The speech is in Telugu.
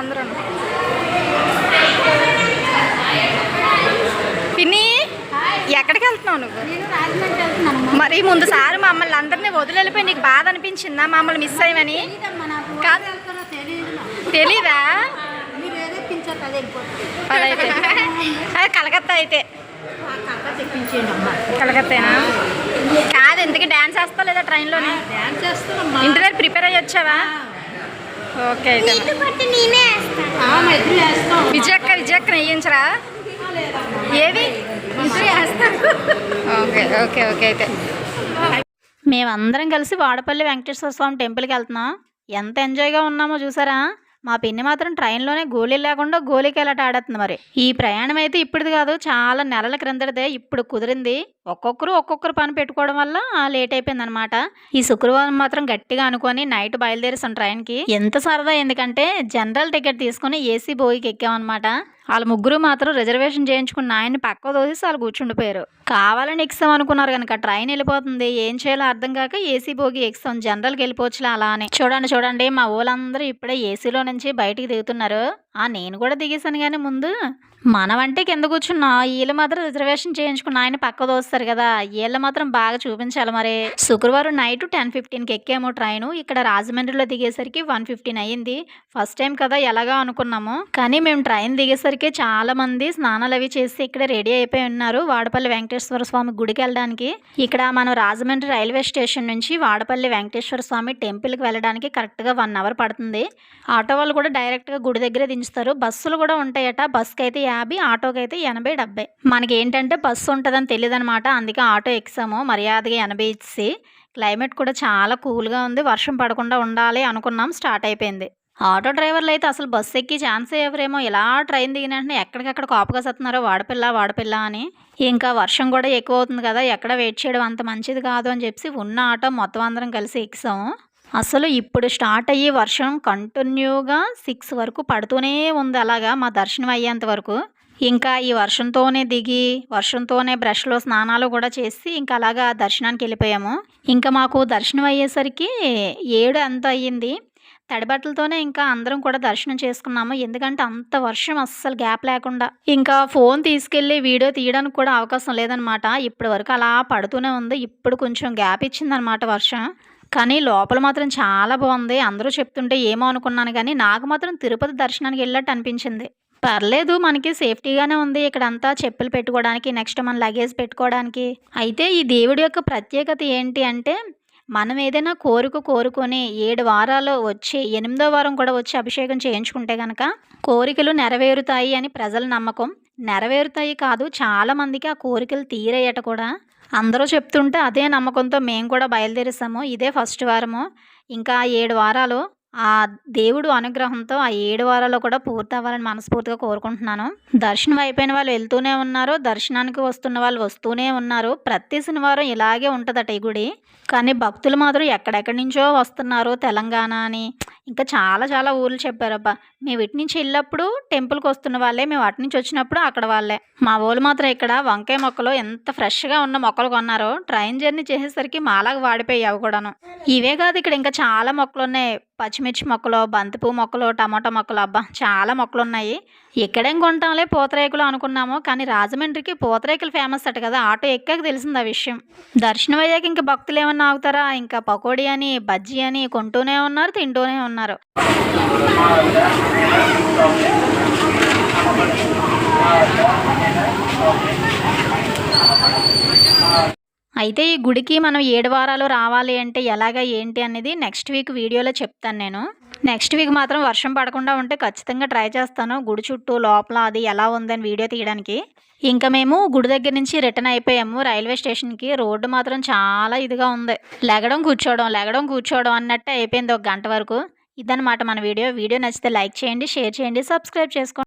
అందరూ. పిన్ని ఎక్కడికి వెళ్తున్నావు నువ్వు? మరి ముందుసారి మమ్మల్ని అందరినీ వదిలిపోయి నీకు బాధ అనిపించిందా? మమ్మల్ని మిస్ అయ్యమని కాదు. తెలీదా కలకత్తా అయితే. కలకత్తేనా? కాదు ఎందుకు డ్యాన్స్ వేస్తా లేదా ట్రైన్లోనే? ఇంటి దగ్గర ప్రిపేర్ అయ్యి వచ్చావా? ఓకే విజయక్క విజయక్క వేయించరా? ఏవి? ఓకే ఓకే ఓకే అయితే. మేమందరం కలిసి వాడపల్లి వెంకటేశ్వర స్వామి టెంపుల్కి వెళ్తున్నాం. ఎంత ఎంజాయ్గా ఉన్నామో చూసారా? మా పిన్ని మాత్రం ట్రైన్లోనే గోళీ లేకుండా గోళీకెళ్ళట ఆడుతుంది మరి. ఈ ప్రయాణం అయితే ఇప్పుడుది కాదు చాలా నెలల క్రిందటిదే ఇప్పుడు కుదిరింది. ఒక్కొక్కరు ఒక్కొక్కరు పని పెట్టుకోవడం వల్ల లేట్ అయిపోయింది అనమాట ఈ శుక్రవారం మాత్రం గట్టిగా అనుకొని నైట్ బయలుదేరేసాం ట్రైన్కి. ఎంత సరదా ఎందుకంటే జనరల్ టికెట్ తీసుకొని ఏసీ బోగికి ఎక్కామన్నమాట. వాళ్ళ ముగ్గురు మాత్రం రిజర్వేషన్ చేయించుకున్న ఆయన పక్క తోసి వాళ్ళు కూర్చుండిపోయారు. కావాలని ఎక్సాం అనుకున్నారు కనుక ట్రైన్ వెళ్ళిపోతుంది. ఏం చేయాలో అర్థం కాక ఏసీ బోగి ఎక్సాం. జనరల్కి వెళ్ళిపోవచ్చులే అలా అని. చూడండి చూడండి మా ఊళ్ళందరూ ఇప్పుడే ఏసీలో నుంచి బయటికి దిగుతున్నారు. ఆ నేను కూడా దిగేసాను కానీ ముందు. మనమంటే కింద కూర్చున్నా వీళ్ళు మాత్రం రిజర్వేషన్ చేయించుకున్న ఆయన పక్క దోస్తారు కదా వీళ్ళు మాత్రం బాగా చూపించాలి మరి. శుక్రవారం నైట్ టెన్ ఫిఫ్టీన్కి ఎక్కాము ట్రైను. ఇక్కడ రాజమండ్రిలో దిగేసరికి వన్ ఫిఫ్టీన్ అయ్యింది. ఫస్ట్ టైం కదా ఎలాగా అనుకున్నాము. కానీ మేము ట్రైన్ దిగేసరికి చాలా మంది స్నానాలు అవి చేసి ఇక్కడ రెడీ అయిపోయి ఉన్నారు వాడపల్లి వెంకటేశ్వర స్వామి గుడికి వెళ్ళడానికి. ఇక్కడ మనం రాజమండ్రి రైల్వే స్టేషన్ నుంచి వాడపల్లి వెంకటేశ్వర స్వామి టెంపుల్కి వెళ్ళడానికి కరెక్ట్గా వన్ అవర్ పడుతుంది. ఆటో వాళ్ళు కూడా డైరెక్ట్గా గుడి దగ్గర దించుతారు బస్సులు కూడా ఉంటాయట. బస్కి అయితే యాభై ఆటోకి అయితే ఎనభై డెబ్బై. మనకి ఏంటంటే బస్సు ఉంటుందని తెలియదు అనమాట అందుకే ఆటో ఎక్సాము మర్యాదగా ఎనభై ఇచ్చి. క్లైమేట్ కూడా చాలా కూల్గా ఉంది. వర్షం పడకుండా ఉండాలి అనుకున్నాం. స్టార్ట్ అయిపోయింది. ఆటో డ్రైవర్లు అయితే అసలు బస్సు ఎక్కి ఛాన్స్ ఎవరేమో. ఇలా ట్రైన్ దిగిన వెంటనే ఎక్కడికక్కడ కాపుగా సత్తున్నారో. వాడపిల్ల వాడపిల్ల అని. ఇంకా వర్షం కూడా ఎక్కువ అవుతుంది కదా. ఎక్కడ వెయిట్ చేయడం అంత మంచిది కాదు అని చెప్పి ఉన్న ఆటో మొత్తం అందరం కలిసి ఎక్కిసాము అసలు ఇప్పుడు స్టార్ట్ అయ్యి వర్షం కంటిన్యూగా సిక్స్ వరకు పడుతూనే ఉంది అలాగా మా దర్శనం అయ్యేంత వరకు. ఇంకా ఈ వర్షంతోనే దిగి వర్షంతోనే బ్రష్లో స్నానాలు కూడా చేసి ఇంకా అలాగా దర్శనానికి వెళ్ళిపోయాము. ఇంకా మాకు దర్శనం అయ్యేసరికి ఏడు ఎంత అయ్యింది. తడిబట్టలతోనే ఇంకా అందరం కూడా దర్శనం చేసుకున్నాము. ఎందుకంటే అంత వర్షం అస్సలు గ్యాప్ లేకుండా. ఇంకా ఫోన్ తీసుకెళ్ళి వీడియో తీయడానికి కూడా అవకాశం లేదనమాట ఇప్పటి వరకు అలా పడుతూనే ఉంది. ఇప్పుడు కొంచెం గ్యాప్ ఇచ్చిందనమాట వర్షం. కానీ లోపల మాత్రం చాలా బాగుంది. అందరూ చెప్తుంటే ఏమో అనుకున్నాను కానీ నాకు మాత్రం తిరుపతి దర్శనానికి వెళ్ళినట్టు అనిపించింది. పర్లేదు మనకి సేఫ్టీగానే ఉంది ఇక్కడంతా చెప్పులు పెట్టుకోవడానికి నెక్స్ట్ మన లగేజ్ పెట్టుకోవడానికి. అయితే ఈ దేవుడి యొక్క ప్రత్యేకత ఏంటి అంటే మనం ఏదైనా కోరిక కోరుకొని ఏడు వారాలు వచ్చి ఎనిమిదో వారం కూడా వచ్చి అభిషేకం చేయించుకుంటే కనుక కోరికలు నెరవేరుతాయి అని ప్రజల నమ్మకం. నెరవేరుతాయి కాదు చాలా మందికి ఆ కోరికలు తీరేయట కూడా. అందరూ చెప్తుంటే అదే నమ్మకంతో మేము కూడా బయలుదేరేసాము. ఇదే ఫస్ట్ వారము. ఇంకా ఏడు వారాలు ఆ దేవుడు అనుగ్రహంతో ఆ ఏడు వారాలు కూడా పూర్తి అవ్వాలని మనస్ఫూర్తిగా కోరుకుంటున్నాను. దర్శనం అయిపోయిన వాళ్ళు వెళ్తూనే ఉన్నారు దర్శనానికి వస్తున్న వాళ్ళు వస్తూనే ఉన్నారు. ప్రతి శనివారం ఇలాగే ఉంటుందట ఈ గుడి. కానీ భక్తులు మాత్రం ఎక్కడెక్కడి నుంచో వస్తున్నారు తెలంగాణ అని ఇంకా చాలా చాలా ఊర్లు చెప్పారబ్బా. మేము ఇటు నుంచి వెళ్ళినప్పుడు టెంపుల్కి వస్తున్న వాళ్ళే మేము అటు నుంచి వచ్చినప్పుడు అక్కడ వాళ్ళే. మా ఊళ్ళు మాత్రం ఇక్కడ వంకాయ మొక్కలు ఎంత ఫ్రెష్గా ఉన్న మొక్కలు కొన్నారో ట్రైన్ జర్నీ చేసేసరికి మాలాగా వాడిపోయావు కూడాను. ఇవే కాదు ఇక్కడ ఇంకా చాలా మొక్కలు ఉన్నాయి పచ్చిమిర్చి మొక్కలు బంతిపూ మొక్కలు టమాటా మొక్కలు అబ్బా చాలా మొక్కలు ఉన్నాయి ఇక్కడేం కొంటాంలే పూతరేకులు అనుకున్నాము కానీ రాజమండ్రికి పూతరేకులు ఫేమస్ అట కదా ఆటో ఎక్కాక తెలిసింది ఆ విషయం. దర్శనం అయ్యాక ఇంకా భక్తులు ఏమన్నా ఆగుతారా? ఇంకా పకోడీ అని బజ్జీ అని కొంటూనే ఉన్నారు తింటూనే ఉన్నారు. అయితే ఈ గుడికి మనం ఏడు వారాలు రావాలి అంటే ఎలాగ ఏంటి అనేది నెక్స్ట్ వీక్ వీడియోలో చెప్తాను నేను. నెక్స్ట్ వీక్ మాత్రం వర్షం పడకుండా ఉంటే ఖచ్చితంగా ట్రై చేస్తాను. గుడి చుట్టూ లోపల అది ఎలా ఉందని వీడియో తీయడానికి. ఇంకా మేము గుడి దగ్గర నుంచి రిటర్న్ అయిపోయాము. రైల్వే స్టేషన్కి రోడ్డు మాత్రం చాలా ఇదిగా ఉంది. లెగడం కూర్చోవడం లెగడం కూర్చోవడం అన్నట్టే అయిపోయింది ఒక గంట వరకు. ఇదన్నమాట మన వీడియో. వీడియో నచ్చితే లైక్ చేయండి షేర్ చేయండి సబ్స్క్రైబ్ చేసుకోండి.